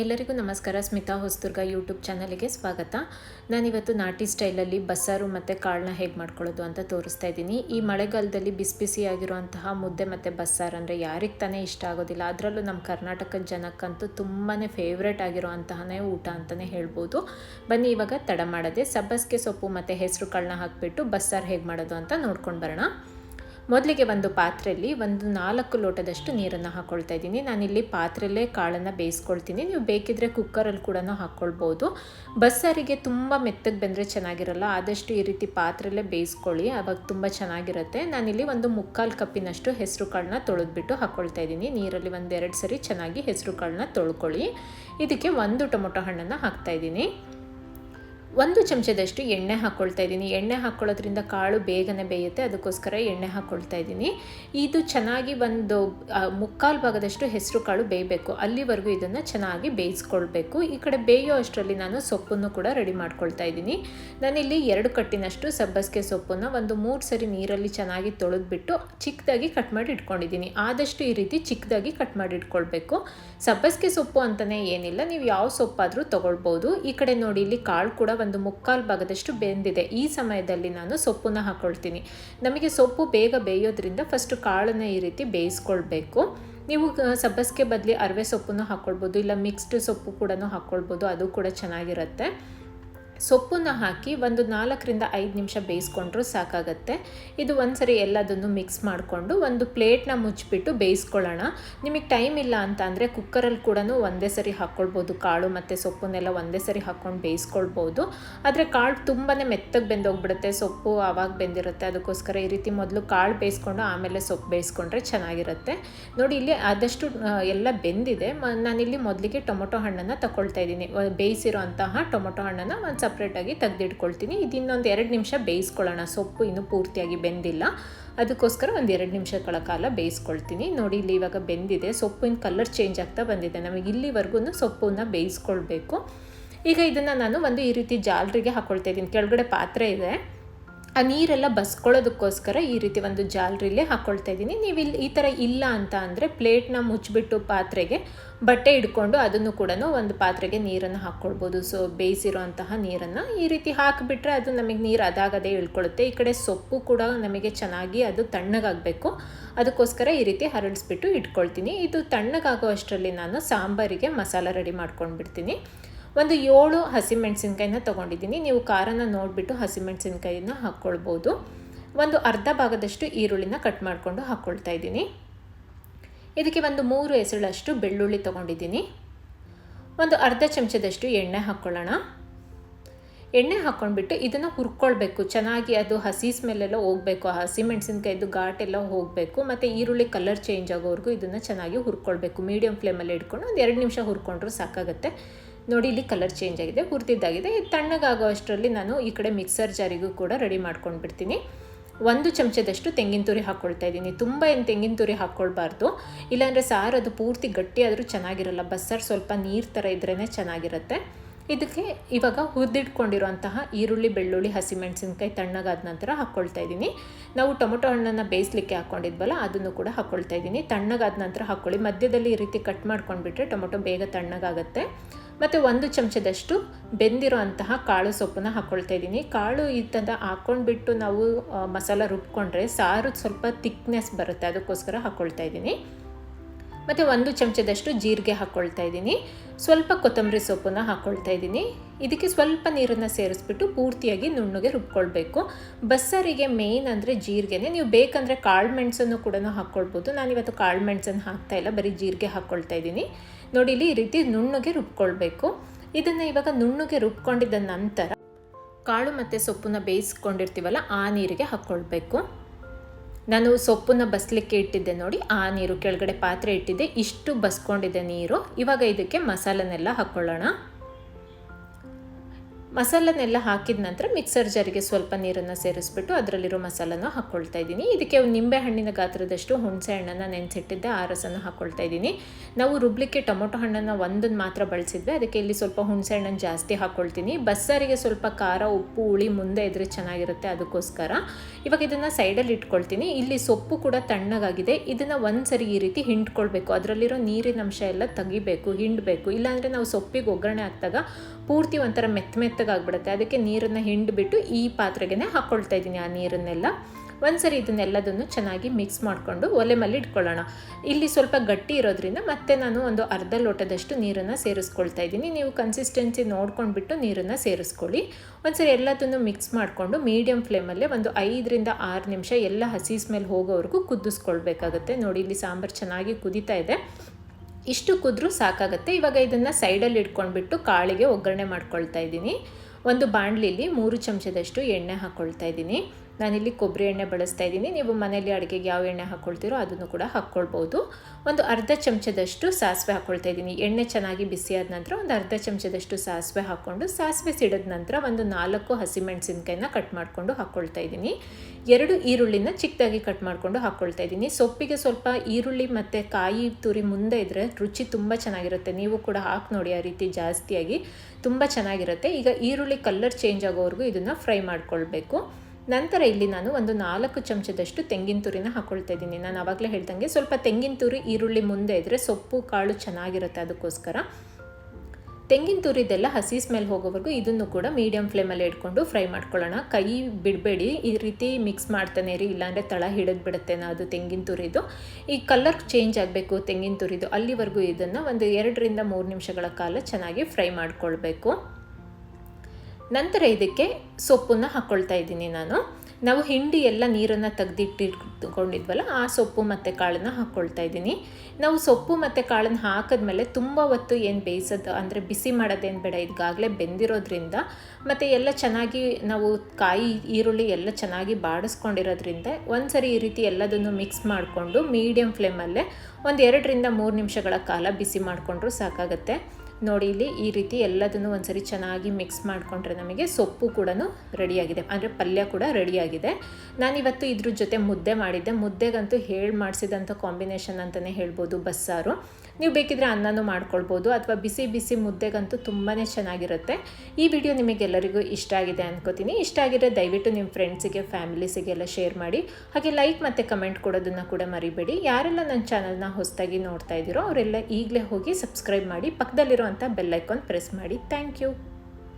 ಎಲ್ಲರಿಗೂ ನಮಸ್ಕಾರ. ಸ್ಮಿತಾ ಹೊಸದುರ್ಗ ಯೂಟ್ಯೂಬ್ ಚಾನಲ್ಗೆ ಸ್ವಾಗತ. ನಾನಿವತ್ತು ನಾಟಿ ಸ್ಟೈಲಲ್ಲಿ ಬಸ್ಸಾರು ಮತ್ತು ಕಾಳನ್ನ ಹೇಗೆ ಮಾಡ್ಕೊಳ್ಳೋದು ಅಂತ ತೋರಿಸ್ತಾ ಇದ್ದೀನಿ. ಈ ಮಳೆಗಾಲದಲ್ಲಿ ಬಿಸಿ ಬಿಸಿಯಾಗಿರುವಂತಹ ಮುದ್ದೆ ಮತ್ತು ಬಸ್ಸಾರು ಅಂದರೆ ಯಾರಿಗೆ ತಾನೇ ಇಷ್ಟ ಆಗೋದಿಲ್ಲ. ಅದರಲ್ಲೂ ನಮ್ಮ ಕರ್ನಾಟಕದ ಜನಕ್ಕಂತೂ ತುಂಬಾ ಫೇವ್ರೇಟ್ ಆಗಿರುವಂತಹನೇ ಊಟ ಅಂತಲೇ ಹೇಳ್ಬೋದು. ಬನ್ನಿ, ಇವಾಗ ತಡ ಮಾಡದೆ ಸಬ್ಬಸ್ಗೆ ಸೊಪ್ಪು ಮತ್ತು ಹೆಸರು ಕಾಳನ್ನ ಹಾಕಿಬಿಟ್ಟು ಬಸ್ಸಾರು ಹೇಗೆ ಮಾಡೋದು ಅಂತ ನೋಡ್ಕೊಂಡು ಬರೋಣ. ಮೊದಲಿಗೆ ಒಂದು ಪಾತ್ರೆಯಲ್ಲಿ ಒಂದು ನಾಲ್ಕು ಲೋಟದಷ್ಟು ನೀರನ್ನು ಹಾಕ್ಕೊಳ್ತಾ ಇದ್ದೀನಿ. ನಾನಿಲ್ಲಿ ಪಾತ್ರೆಯಲ್ಲೇ ಕಾಳನ್ನು ಬೇಯಿಸ್ಕೊಳ್ತೀನಿ. ನೀವು ಬೇಕಿದ್ರೆ ಕುಕ್ಕರಲ್ಲಿ ಕೂಡ ಹಾಕ್ಕೊಳ್ಬೋದು ಬಸ್ಸಾರಿಗೆ ತುಂಬ ಮೆತ್ತಗೆ ಬೆಂದರೆ ಚೆನ್ನಾಗಿರಲ್ಲ, ಆದಷ್ಟು ಈ ರೀತಿ ಪಾತ್ರೆಯಲ್ಲೇ ಬೇಯಿಸ್ಕೊಳ್ಳಿ. ಅವಾಗ ತುಂಬ ಚೆನ್ನಾಗಿರುತ್ತೆ. ನಾನಿಲ್ಲಿ ಒಂದು ಮುಕ್ಕಾಲು ಕಪ್ಪಿನಷ್ಟು ಹೆಸರು ಕಾಳನ್ನ ತೊಳೆದ್ಬಿಟ್ಟು ಹಾಕ್ಕೊಳ್ತಾ ಇದ್ದೀನಿ. ನೀರಲ್ಲಿ ಒಂದೆರಡು ಸರಿ ಚೆನ್ನಾಗಿ ಹೆಸರು ಕಾಳನ್ನ ತೊಳ್ಕೊಳ್ಳಿ. ಇದಕ್ಕೆ ಒಂದು ಟೊಮೊಟೊ ಹಣ್ಣನ್ನು ಹಾಕ್ತಾ ಇದ್ದೀನಿ. ಒಂದು ಚಮಚದಷ್ಟು ಎಣ್ಣೆ ಹಾಕ್ಕೊಳ್ತಾ ಇದ್ದೀನಿ. ಎಣ್ಣೆ ಹಾಕ್ಕೊಳ್ಳೋದ್ರಿಂದ ಕಾಳು ಬೇಗನೆ ಬೇಯುತ್ತೆ. ಅದಕ್ಕೋಸ್ಕರ ಎಣ್ಣೆ ಹಾಕ್ಕೊಳ್ತಾ ಇದ್ದೀನಿ. ಇದು ಚೆನ್ನಾಗಿ ಒಂದು ಮುಕ್ಕಾಲು ಭಾಗದಷ್ಟು ಹೆಸರು ಕಾಳು ಬೇಯಬೇಕು. ಅಲ್ಲಿವರೆಗೂ ಇದನ್ನು ಚೆನ್ನಾಗಿ ಬೇಯಿಸ್ಕೊಳ್ಬೇಕು. ಈ ಕಡೆ ಬೇಯೋ ಅಷ್ಟರಲ್ಲಿ ನಾನು ಸೊಪ್ಪನ್ನು ಕೂಡ ರೆಡಿ ಮಾಡ್ಕೊಳ್ತಾ ಇದ್ದೀನಿ. ನಾನಿಲ್ಲಿ ಎರಡು ಕಟ್ಟಿನಷ್ಟು ಸಬ್ಬಸಿಗೆ ಸೊಪ್ಪನ್ನು ಒಂದು ಮೂರು ಸರಿ ನೀರಲ್ಲಿ ಚೆನ್ನಾಗಿ ತೊಳೆದ್ಬಿಟ್ಟು ಚಿಕ್ಕದಾಗಿ ಕಟ್ ಮಾಡಿ ಇಟ್ಕೊಂಡಿದ್ದೀನಿ. ಆದಷ್ಟು ಈ ರೀತಿ ಚಿಕ್ಕದಾಗಿ ಕಟ್ ಮಾಡಿ ಇಟ್ಕೊಳ್ಬೇಕು. ಸಬ್ಬಸಿಗೆ ಸೊಪ್ಪು ಅಂತಲೇ ಏನಿಲ್ಲ. ನೀವು ಯಾವ ಸೊಪ್ಪಾದರೂ ತೊಗೊಳ್ಬೋದು. ಈ ಕಡೆ ನೋಡಿ, ಇಲ್ಲಿ ಕಾಳು ಕೂಡ ಒಂದು ಮುಕ್ಕಾಲು ಭಾಗದಷ್ಟು ಬೆಂದಿದೆ. ಈ ಸಮಯದಲ್ಲಿ ನಾನು ಸೊಪ್ಪನ್ನ ಹಾಕ್ಕೊಳ್ತೀನಿ ನಮಗೆ ಸೊಪ್ಪು ಬೇಗ ಬೇಯೋದ್ರಿಂದ ಫಸ್ಟ್ ಕಾಳನ್ನು ಈ ರೀತಿ ಬೇಯಿಸ್ಕೊಳ್ಬೇಕು. ನೀವು ಸಬ್ಬಸಿಗೆ ಬದಲಿ ಅರವೆ ಸೊಪ್ಪನ್ನು ಹಾಕ್ಕೊಳ್ಬೋದು ಇಲ್ಲ ಮಿಕ್ಸ್ಡ್ ಸೊಪ್ಪು ಕೂಡ ಹಾಕ್ಕೊಳ್ಬೋದು ಅದು ಕೂಡ ಚೆನ್ನಾಗಿರುತ್ತೆ. ಸೊಪ್ಪನ್ನು ಹಾಕಿ ಒಂದು ನಾಲ್ಕರಿಂದ ಐದು ನಿಮಿಷ ಬೇಯಿಸ್ಕೊಂಡ್ರು ಸಾಕಾಗತ್ತೆ. ಇದು ಒಂದ್ಸರಿ ಎಲ್ಲದನ್ನು ಮಿಕ್ಸ್ ಮಾಡಿಕೊಂಡು ಒಂದು ಪ್ಲೇಟ್ನ ಮುಚ್ಚಿಬಿಟ್ಟು ಬೇಯಿಸ್ಕೊಳ್ಳೋಣ. ನಿಮಗೆ ಟೈಮ್ ಇಲ್ಲ ಅಂತ ಅಂದರೆ ಕುಕ್ಕರಲ್ಲಿ ಕೂಡ ಒಂದೇ ಸರಿ ಹಾಕ್ಕೊಳ್ಬೋದು. ಕಾಳು ಮತ್ತು ಸೊಪ್ಪನ್ನೆಲ್ಲ ಒಂದೇ ಸರಿ ಹಾಕ್ಕೊಂಡು ಬೇಯಿಸ್ಕೊಳ್ಬೋದು. ಆದರೆ ಕಾಳು ತುಂಬಾ ಮೆತ್ತಗೆ ಬೆಂದೋಗ್ಬಿಡುತ್ತೆ. ಸೊಪ್ಪು ಆವಾಗ ಬೆಂದಿರುತ್ತೆ. ಅದಕ್ಕೋಸ್ಕರ ಈ ರೀತಿ ಮೊದಲು ಕಾಳು ಬೇಯಿಸ್ಕೊಂಡು ಆಮೇಲೆ ಸೊಪ್ಪು ಬೇಯಿಸ್ಕೊಂಡ್ರೆ ಚೆನ್ನಾಗಿರುತ್ತೆ. ನೋಡಿ, ಇಲ್ಲಿ ಆದಷ್ಟು ಎಲ್ಲ ಬೆಂದಿದೆ. ನಾನಿಲ್ಲಿ ಮೊದಲಿಗೆ ಟೊಮೊಟೊ ಹಣ್ಣನ್ನು ತಗೊಳ್ತಾ ಇದ್ದೀನಿ. ಬೇಯಿಸಿರೋ ಅಂತಹ ಟೊಮೊಟೊ ಹಣ್ಣನ್ನು ಒಂದು ಸಪ್ರೇಟಾಗಿ ತೆಗೆದಿಟ್ಕೊಳ್ತೀನಿ. ಇದು ಇನ್ನೊಂದು ಎರಡು ನಿಮಿಷ ಬೇಯಿಸ್ಕೊಳ್ಳೋಣ. ಸೊಪ್ಪು ಇನ್ನೂ ಪೂರ್ತಿಯಾಗಿ ಬೆಂದಿಲ್ಲ. ಅದಕ್ಕೋಸ್ಕರ ಒಂದು ಎರಡು ನಿಮಿಷಗಳ ಕಾಲ ಬೇಯಿಸ್ಕೊಳ್ತೀನಿ. ನೋಡಿ, ಇಲ್ಲಿ ಇವಾಗ ಬೆಂದಿದೆ. ಸೊಪ್ಪಿನ ಕಲರ್ ಚೇಂಜ್ ಆಗ್ತಾ ಬಂದಿದೆ. ನಮಗೆ ಇಲ್ಲಿವರೆಗೂ ಸೊಪ್ಪನ್ನು ಬೇಯಿಸ್ಕೊಳ್ಬೇಕು. ಈಗ ಇದನ್ನು ನಾನು ಒಂದು ಈ ರೀತಿ ಜಾಲರಿಗೆ ಹಾಕ್ಕೊಳ್ತಾ ಇದ್ದೀನಿ. ಕೆಳಗಡೆ ಪಾತ್ರೆ ಇದೆ. ಆ ನೀರೆಲ್ಲ ಬಸ್ಕೊಳ್ಳೋದಕ್ಕೋಸ್ಕರ ಈ ರೀತಿ ಒಂದು ಜಾಲರಿಲಿ ಹಾಕ್ಕೊಳ್ತಾ ಇದ್ದೀನಿ. ನೀವು ಇಲ್ಲಿ ಈ ಥರ ಇಲ್ಲ ಅಂತ ಅಂದರೆ ಪ್ಲೇಟ್ನ ಮುಚ್ಚಿಬಿಟ್ಟು ಪಾತ್ರೆಗೆ ಬಟ್ಟೆ ಹಿಡ್ಕೊಂಡು ಅದನ್ನು ಕೂಡ ಒಂದು ಪಾತ್ರೆಗೆ ನೀರನ್ನು ಹಾಕ್ಕೊಳ್ಬೋದು. ಸೊ ಬೇಯಿಸಿರೋಂತಹ ನೀರನ್ನು ಈ ರೀತಿ ಹಾಕಿಬಿಟ್ರೆ ಅದು ನಮಗೆ ನೀರು ಅದಾಗದೇ ಇಳ್ಕೊಳ್ಳುತ್ತೆ. ಈ ಕಡೆ ಸೊಪ್ಪು ಕೂಡ ನಮಗೆ ಚೆನ್ನಾಗಿ ಅದು ತಣ್ಣಗಾಗಬೇಕು. ಅದಕ್ಕೋಸ್ಕರ ಈ ರೀತಿ ಹರಳಿಸ್ಬಿಟ್ಟು ಇಟ್ಕೊಳ್ತೀನಿ. ಇದು ತಣ್ಣಗಾಗೋ ಅಷ್ಟರಲ್ಲಿ ನಾನು ಸಾಂಬಾರಿಗೆ ಮಸಾಲ ರೆಡಿ ಮಾಡ್ಕೊಂಡ್ಬಿಡ್ತೀನಿ. ಒಂದು ಏಳು ಹಸಿಮೆಣಸಿನ್ಕಾಯಿನ ತೊಗೊಂಡಿದ್ದೀನಿ. ನೀವು ಖಾರನ ನೋಡಿಬಿಟ್ಟು ಹಸಿಮೆಣಸಿನ್ಕಾಯಿನ ಹಾಕ್ಕೊಳ್ಬೋದು. ಒಂದು ಅರ್ಧ ಭಾಗದಷ್ಟು ಈರುಳ್ಳಿನ ಕಟ್ ಮಾಡಿಕೊಂಡು ಹಾಕ್ಕೊಳ್ತಾ ಇದ್ದೀನಿ. ಇದಕ್ಕೆ ಒಂದು ಮೂರು ಎಸಳಷ್ಟು ಬೆಳ್ಳುಳ್ಳಿ ತೊಗೊಂಡಿದ್ದೀನಿ. ಒಂದು ಅರ್ಧ ಚಮಚದಷ್ಟು ಎಣ್ಣೆ ಹಾಕ್ಕೊಳ್ಳೋಣ. ಎಣ್ಣೆ ಹಾಕ್ಕೊಂಡ್ಬಿಟ್ಟು ಇದನ್ನು ಹುರ್ಕೊಳ್ಬೇಕು. ಚೆನ್ನಾಗಿ ಅದು ಹಸಿ ಸ್ಮೆಲ್ಲೆಲ್ಲ ಹೋಗಬೇಕು. ಹಸಿ ಮೆಣಸಿನ್ಕಾಯ್ದು ಘಾಟೆಲ್ಲ ಹೋಗಬೇಕು. ಮತ್ತು ಈರುಳ್ಳಿ ಕಲರ್ ಚೇಂಜ್ ಆಗೋವರೆಗೂ ಇದನ್ನು ಚೆನ್ನಾಗಿ ಹುರ್ಕೊಳ್ಬೇಕು. ಮೀಡಿಯಮ್ ಫ್ಲೇಮಲ್ಲಿ ಇಟ್ಕೊಂಡು ಒಂದು ಎರಡು ನಿಮಿಷ ಹುರ್ಕೊಂಡ್ರೂ ಸಾಕಾಗುತ್ತೆ. ನೋಡಿ, ಇಲ್ಲಿ ಕಲರ್ ಚೇಂಜ್ ಆಗಿದೆ ಹುರಿದಿದ್ದಾಗಿದೆ ಇದು ತಣ್ಣಗಾಗೋ ಅಷ್ಟರಲ್ಲಿ ನಾನು ಈ ಕಡೆ ಮಿಕ್ಸರ್ ಜಾರಿಗೂ ಕೂಡ ರೆಡಿ ಮಾಡ್ಕೊಂಡು ಬಿಡ್ತೀನಿ ಒಂದು ಚಮಚದಷ್ಟು ತೆಂಗಿನ ತುರಿ ಹಾಕ್ಕೊಳ್ತಾ ಇದ್ದೀನಿ. ತುಂಬ ಏನು ತೆಂಗಿನ ತುರಿ ಹಾಕ್ಕೊಳ್ಬಾರ್ದು ಇಲ್ಲಾಂದರೆ ಸಾರು ಅದು ಪೂರ್ತಿ ಗಟ್ಟಿ ಆದರೂ ಚೆನ್ನಾಗಿರಲ್ಲ. ಬಸ್ಸಾರು ಸ್ವಲ್ಪ ನೀರು ಥರ ಇದ್ರೇ ಚೆನ್ನಾಗಿರುತ್ತೆ. ಇದಕ್ಕೆ ಇವಾಗ ಹುರಿದಿಟ್ಕೊಂಡಿರುವಂತಹ ಈರುಳ್ಳಿ, ಬೆಳ್ಳುಳ್ಳಿ ಹಸಿಮೆಣಸಿನ್ಕಾಯಿ ತಣ್ಣಗಾದ ನಂತರ ಹಾಕ್ಕೊಳ್ತಾ ಇದ್ದೀನಿ. ನಾವು ಟೊಮೊಟೊ ಹಣ್ಣನ್ನು ಬೇಯಿಸ್ಲಿಕ್ಕೆ ಹಾಕ್ಕೊಂಡಿದ್ವಲ್ಲ ಅದನ್ನು ಕೂಡ ಹಾಕ್ಕೊಳ್ತಾ ಇದ್ದೀನಿ. ತಣ್ಣಗಾದ ನಂತರ ಹಾಕ್ಕೊಳ್ಳಿ ಮಧ್ಯದಲ್ಲಿ ಈ ರೀತಿ ಕಟ್ ಮಾಡ್ಕೊಂಡ್ಬಿಟ್ರೆ ಟೊಮೊಟೊ ಬೇಗ ತಣ್ಣಗಾಗುತ್ತೆ. ಮತ್ತು ಒಂದು ಚಮಚದಷ್ಟು ಬೆಂದಿರೋ ಅಂತಹ ಕಾಳು ಸೊಪ್ಪನ್ನ ಹಾಕ್ಕೊಳ್ತಾ ಇದ್ದೀನಿ. ಕಾಳು ಈ ಥರ ಹಾಕ್ಕೊಂಡ್ಬಿಟ್ಟು ನಾವು ಮಸಾಲ ರುಬ್ಕೊಂಡ್ರೆ ಸಾರು ಸ್ವಲ್ಪ ತಿಕ್ನೆಸ್ ಬರುತ್ತೆ. ಅದಕ್ಕೋಸ್ಕರ ಹಾಕ್ಕೊಳ್ತಾ ಇದ್ದೀನಿ. ಮತ್ತು ಒಂದು ಚಮಚದಷ್ಟು ಜೀರಿಗೆ ಹಾಕ್ಕೊಳ್ತಾ ಇದ್ದೀನಿ. ಸ್ವಲ್ಪ ಕೊತ್ತಂಬರಿ ಸೊಪ್ಪನ್ನು ಹಾಕ್ಕೊಳ್ತಾ ಇದ್ದೀನಿ. ಇದಕ್ಕೆ ಸ್ವಲ್ಪ ನೀರನ್ನು ಸೇರಿಸ್ಬಿಟ್ಟು ಪೂರ್ತಿಯಾಗಿ ನುಣ್ಣಗೆ ರುಬ್ಕೊಳ್ಬೇಕು. ಬಸ್ಸಾರಿಗೆ ಮೇಯ್ನ್ ಅಂದರೆ ಜೀರಿಗೆನೇ. ನೀವು ಬೇಕಂದರೆ ಕಾಳು ಮೆಣಸನ್ನು ಕೂಡ ಹಾಕ್ಕೊಳ್ಬೋದು ನಾನಿವತ್ತು ಕಾಳು ಮೆಣಸನ್ನು ಹಾಕ್ತಾ ಇಲ್ಲ. ಬರೀ ಜೀರಿಗೆ ಹಾಕ್ಕೊಳ್ತಾ ಇದ್ದೀನಿ. ನೋಡಿ, ಇಲ್ಲಿ ಈ ರೀತಿ ನುಣ್ಣಗೆ ರುಬ್ಕೊಳ್ಬೇಕು. ಇದನ್ನು ಇವಾಗ ನುಣ್ಣಗೆ ರುಬ್ಕೊಂಡಿದ್ದ ನಂತರ ಕಾಳು ಮತ್ತು ಸೊಪ್ಪನ್ನು ಬೇಯಿಸ್ಕೊಂಡಿರ್ತೀವಲ್ಲ, ಆ ನೀರಿಗೆ ಹಾಕ್ಕೊಳ್ಬೇಕು ನಾನು ಸೊಪ್ಪನ್ನ ಬಸ್ಲಿಕ್ಕೆ ಇಟ್ಟಿದ್ದೆ ನೋಡಿ, ಆ ನೀರು ಕೆಳಗಡೆ ಪಾತ್ರೆ ಇಟ್ಟಿದ್ದೆ. ಇಷ್ಟು ಬಸ್ಕೊಂಡಿದೆ ನೀರು. ಇವಾಗ ಇದಕ್ಕೆ ಮಸಾಲನೆಲ್ಲ ಹಾಕ್ಕೊಳ್ಳೋಣ ಮಸಾಲನೆಲ್ಲ ಹಾಕಿದ ನಂತರ ಮಿಕ್ಸರ್ ಜಾರಿಗೆ ಸ್ವಲ್ಪ ನೀರನ್ನು ಸೇರಿಸ್ಬಿಟ್ಟು ಅದರಲ್ಲಿರೋ ಮಸಾಲನ ಹಾಕ್ಕೊಳ್ತಾ ಇದ್ದೀನಿ. ಇದಕ್ಕೆ ನಿಂಬೆ ಹಣ್ಣಿನ ಗಾತ್ರದಷ್ಟು ಹುಣಸೆ ಹಣ್ಣನ್ನು ನೆನೆಸಿಟ್ಟಿದ್ದೆ, ಆ ರಸನ ಹಾಕ್ಕೊಳ್ತಾ ಇದ್ದೀನಿ. ನಾವು ರುಬ್ಲಿಕ್ಕೆ ಟೊಮೊಟೊ ಹಣ್ಣನ್ನು ಒಂದನ್ನು ಮಾತ್ರ ಬಳಸಿದ್ವಿ, ಅದಕ್ಕೆ ಇಲ್ಲಿ ಸ್ವಲ್ಪ ಹುಣಸೆ ಹಣ್ಣನ್ನು ಜಾಸ್ತಿ ಹಾಕ್ಕೊಳ್ತೀನಿ ಬಸ್ಸಾರಿಗೆ ಸ್ವಲ್ಪ ಖಾರ, ಉಪ್ಪು, ಹುಳಿ ಮುಂದೆ ಇದ್ರೆ ಚೆನ್ನಾಗಿರುತ್ತೆ ಅದಕ್ಕೋಸ್ಕರ. ಇವಾಗ ಇದನ್ನು ಸೈಡಲ್ಲಿ ಇಟ್ಕೊಳ್ತೀನಿ. ಇಲ್ಲಿ ಸೊಪ್ಪು ಕೂಡ ತಣ್ಣಗಾಗಿದೆ. ಇದನ್ನು ಒಂದ್ಸರಿ ಈ ರೀತಿ ಹಿಂಡ್ಕೊಳ್ಬೇಕು. ಅದರಲ್ಲಿರೋ ನೀರಿನ ಅಂಶ ಎಲ್ಲ ತೆಗಿಬೇಕು, ಹಿಂಡಬೇಕು. ಇಲ್ಲಾಂದರೆ ನಾವು ಸೊಪ್ಪಿಗೆ ಒಗ್ಗರಣೆ ಹಾಕಿದಾಗ ಪೂರ್ತಿ ಒಂಥರ ಮೆತ್ತ ಮೆತ್ತಗಾಗ್ಬಿಡುತ್ತೆ ಅದಕ್ಕೆ ನೀರನ್ನು ಹಿಂಡಿಬಿಟ್ಟು ಈ ಪಾತ್ರೆಗೆ ಹಾಕ್ಕೊಳ್ತಾ ಇದ್ದೀನಿ ಆ ನೀರನ್ನೆಲ್ಲ. ಒಂದ್ಸರಿ ಇದನ್ನೆಲ್ಲದನ್ನು ಚೆನ್ನಾಗಿ ಮಿಕ್ಸ್ ಮಾಡಿಕೊಂಡು ಒಲೆ ಮೇಲೆ ಇಟ್ಕೊಳ್ಳೋಣ. ಇಲ್ಲಿ ಸ್ವಲ್ಪ ಗಟ್ಟಿ ಇರೋದ್ರಿಂದ ಮತ್ತೆ ನಾನು ಒಂದು ಅರ್ಧ ಲೋಟದಷ್ಟು ನೀರನ್ನು ಸೇರಿಸ್ಕೊಳ್ತಾ ಇದ್ದೀನಿ. ನೀವು ಕನ್ಸಿಸ್ಟೆನ್ಸಿ ನೋಡ್ಕೊಂಡ್ಬಿಟ್ಟು ನೀರನ್ನು ಸೇರಿಸ್ಕೊಳ್ಳಿ. ಒಂದ್ಸರಿ ಎಲ್ಲದನ್ನು ಮಿಕ್ಸ್ ಮಾಡಿಕೊಂಡು ಮೀಡಿಯಂ ಫ್ಲೇಮಲ್ಲೇ ಒಂದು ಐದರಿಂದ ಆರು ನಿಮಿಷ ಎಲ್ಲ ಹಸಿ ಸ್ಮೆಲ್ ಹೋಗೋವರೆಗೂ ಕುದಿಸ್ಕೊಳ್ಬೇಕಾಗತ್ತೆ. ನೋಡಿ, ಇಲ್ಲಿ ಸಾಂಬಾರು ಚೆನ್ನಾಗಿ ಕುದೀತಾ ಇದೆ. ಇಷ್ಟು ಕುದ್ರೂ ಸಾಕಾಗುತ್ತೆ. ಇವಾಗ ಇದನ್ನು ಸೈಡಲ್ಲಿ ಇಟ್ಕೊಂಡ್ಬಿಟ್ಟು ಕಾಳಿಗೆ ಒಗ್ಗರಣೆ ಮಾಡ್ಕೊಳ್ತಾ ಇದ್ದೀನಿ. ಒಂದು ಬಾಣಲಿಲಿ ಮೂರು ಚಮಚದಷ್ಟು ಎಣ್ಣೆ ಹಾಕ್ಕೊಳ್ತಾ ಇದ್ದೀನಿ. ನಾನಿಲ್ಲಿ ಕೊಬ್ಬರಿ ಎಣ್ಣೆ ಬಳಸ್ತಾ ಇದ್ದೀನಿ. ನೀವು ಮನೇಲಿ ಅಡುಗೆಗೆ ಯಾವ ಎಣ್ಣೆ ಹಾಕ್ಕೊಳ್ತೀರೋ ಅದನ್ನು ಕೂಡ ಹಾಕ್ಕೊಳ್ಬೋದು ಒಂದು ಅರ್ಧ ಚಮಚದಷ್ಟು ಸಾಸಿವೆ ಹಾಕ್ಕೊಳ್ತಾ ಇದ್ದೀನಿ. ಎಣ್ಣೆ ಚೆನ್ನಾಗಿ ಬಿಸಿಯಾದ ನಂತರ ಒಂದು ಅರ್ಧ ಚಮಚದಷ್ಟು ಸಾಸಿವೆ ಹಾಕ್ಕೊಂಡು, ಸಾಸಿವೆ ಸಿಡಿದ ನಂತರ ಒಂದು ನಾಲ್ಕು ಹಸಿಮೆಣಸಿನ್ಕಾಯಿನ ಕಟ್ ಮಾಡಿಕೊಂಡು ಹಾಕ್ಕೊಳ್ತಾ ಇದ್ದೀನಿ. ಎರಡು ಈರುಳ್ಳಿನ ಚಿಕ್ಕದಾಗಿ ಕಟ್ ಮಾಡಿಕೊಂಡು ಹಾಕ್ಕೊಳ್ತಾ ಇದ್ದೀನಿ. ಸೊಪ್ಪಿಗೆ ಸ್ವಲ್ಪ ಈರುಳ್ಳಿ ಮತ್ತು ಕಾಯಿ ತುರಿ ಮುಂದೆ ಇದ್ದರೆ ರುಚಿ ತುಂಬ ಚೆನ್ನಾಗಿರುತ್ತೆ. ನೀವು ಕೂಡ ಹಾಕಿ ನೋಡಿ, ಆ ರೀತಿ ಜಾಸ್ತಿಯಾಗಿ. ತುಂಬ ಚೆನ್ನಾಗಿರುತ್ತೆ. ಈಗ ಈರುಳ್ಳಿ ಕಲರ್ ಚೇಂಜ್ ಆಗೋವರೆಗೂ ಇದನ್ನು ಫ್ರೈ ಮಾಡ್ಕೊಳ್ಬೇಕು. ನಂತರ ಇಲ್ಲಿ ನಾನು ಒಂದು ನಾಲ್ಕು ಚಮಚದಷ್ಟು ತೆಂಗಿನ ತುರಿನ ಹಾಕ್ಕೊಳ್ತಾ ಇದ್ದೀನಿ. ನಾನು ಆವಾಗಲೇ ಹೇಳ್ದಂಗೆ ಸ್ವಲ್ಪ ತೆಂಗಿನ ತುರಿ ಈರುಳ್ಳಿ ಮುಂದೆ ಇದ್ದರೆ ಸೊಪ್ಪು, ಕಾಳು ಚೆನ್ನಾಗಿರುತ್ತೆ ಅದಕ್ಕೋಸ್ಕರ. ತೆಂಗಿನ ತುರಿದೆಲ್ಲ ಹಸಿ ಸ್ಮೆಲ್ ಹೋಗೋವರೆಗೂ ಇದನ್ನು ಕೂಡ ಮೀಡಿಯಮ್ ಫ್ಲೇಮಲ್ಲಿ ಇಟ್ಕೊಂಡು ಫ್ರೈ ಮಾಡ್ಕೊಳ್ಳೋಣ. ಕೈ ಬಿಡಬೇಡಿ. ಈ ರೀತಿ ಮಿಕ್ಸ್ ಮಾಡ್ತಾನೆ ಇರಿ, ಇಲ್ಲಾಂದರೆ ತಳ ಹಿಡಿದು ಬಿಡುತ್ತೆ ಅದು ತೆಂಗಿನ ತುರಿದು. ಈ ಕಲರ್ ಚೇಂಜ್ ಆಗಬೇಕು ತೆಂಗಿನ ತುರಿದು. ಅಲ್ಲಿವರೆಗೂ ಇದನ್ನು ಒಂದು ಎರಡರಿಂದ ಮೂರು ನಿಮಿಷಗಳ ಕಾಲ ಚೆನ್ನಾಗಿ ಫ್ರೈ ಮಾಡ್ಕೊಳ್ಬೇಕು. ನಂತರ ಇದಕ್ಕೆ ಸೊಪ್ಪನ್ನು ಹಾಕ್ಕೊಳ್ತಾ ಇದ್ದೀನಿ ನಾನು. ನಾವು ಹಿಂಡಿ ಎಲ್ಲ ನೀರನ್ನು ತೆಗೆದಿಟ್ಟಿಟ್ಕೊಂಡಿದ್ವಲ್ಲ, ಆ ಸೊಪ್ಪು ಮತ್ತು ಕಾಳನ್ನು ಹಾಕ್ಕೊಳ್ತಾ ಇದ್ದೀನಿ. ನಾವು ಸೊಪ್ಪು ಮತ್ತು ಕಾಳನ್ನು ಹಾಕಿದ್ಮೇಲೆ ತುಂಬ ಹೊತ್ತು ಏನು ಬೇಯಿಸೋದು, ಅಂದರೆ ಬಿಸಿ ಮಾಡೋದೇನು ಬೇಡ ಈಗಾಗಲೇ ಬೆಂದಿರೋದ್ರಿಂದ ಮತ್ತು ಎಲ್ಲ ಚೆನ್ನಾಗಿ ನಾವು ಕಾಯಿ, ಈರುಳ್ಳಿ ಎಲ್ಲ ಚೆನ್ನಾಗಿ ಬಾಡಿಸ್ಕೊಂಡಿರೋದ್ರಿಂದ ಒಂದು ಸರಿ ಈ ರೀತಿ ಎಲ್ಲದನ್ನು ಮಿಕ್ಸ್ ಮಾಡಿಕೊಂಡು ಮೀಡಿಯಮ್ ಫ್ಲೇಮಲ್ಲೇ ಒಂದು ಎರಡರಿಂದ ಮೂರು ನಿಮಿಷಗಳ ಕಾಲ ಬಿಸಿ ಮಾಡಿಕೊಂಡ್ರೂ ಸಾಕಾಗುತ್ತೆ. ನೋಡಿ ಇಲ್ಲಿ ಈ ರೀತಿ ಎಲ್ಲದನ್ನು ಒಂದ್ಸರಿ ಚೆನ್ನಾಗಿ ಮಿಕ್ಸ್ ಮಾಡಿಕೊಂಡ್ರೆ ನಮಗೆ ಸೊಪ್ಪು ಕೂಡ ರೆಡಿಯಾಗಿದೆ. ಅಂದರೆ ಪಲ್ಯ ಕೂಡ ರೆಡಿಯಾಗಿದೆ. ನಾನಿವತ್ತು ಇದ್ರ ಜೊತೆ ಮುದ್ದೆ ಮಾಡಿದ್ದೆ. ಮುದ್ದೆಗಂತೂ ಹೇಳಿ ಮಾಡಿಸಿದಂಥ ಕಾಂಬಿನೇಷನ್ ಅಂತಲೇ ಹೇಳ್ಬೋದು ಬಸ್ಸಾರು. ನೀವು ಬೇಕಿದ್ರೆ ಅನ್ನನೂ ಮಾಡ್ಕೊಳ್ಬೋದು ಅಥವಾ ಬಿಸಿ ಬಿಸಿ ಮುದ್ದೆಗಂತೂ ತುಂಬಾ ಚೆನ್ನಾಗಿರುತ್ತೆ. ಈ ವಿಡಿಯೋ ನಿಮಗೆಲ್ಲರಿಗೂ ಇಷ್ಟ ಆಗಿದೆ ಅನ್ಕೋತೀನಿ. ಇಷ್ಟ ಆಗಿದ್ರೆ ದಯವಿಟ್ಟು ನಿಮ್ಮ ಫ್ರೆಂಡ್ಸಿಗೆ, ಫ್ಯಾಮಿಲೀಸಿಗೆಲ್ಲ ಶೇರ್ ಮಾಡಿ. ಹಾಗೆ ಲೈಕ್ ಮತ್ತು ಕಮೆಂಟ್ ಕೊಡೋದನ್ನು ಕೂಡ ಮರಿಬೇಡಿ. ಯಾರೆಲ್ಲ ನನ್ನ ಚಾನಲ್ನ ಹೊಸದಾಗಿ ನೋಡ್ತಾ ಇದ್ದೀರೋ ಅವರೆಲ್ಲ ಈಗಲೇ ಹೋಗಿ ಸಬ್ಸ್ಕ್ರೈಬ್ ಮಾಡಿ ಪಕ್ಕದಲ್ಲಿರೋ ಬೆಲ್ ಐಕಾನ್ ಪ್ರೆಸ್ ಮಾಡಿ. Thank you.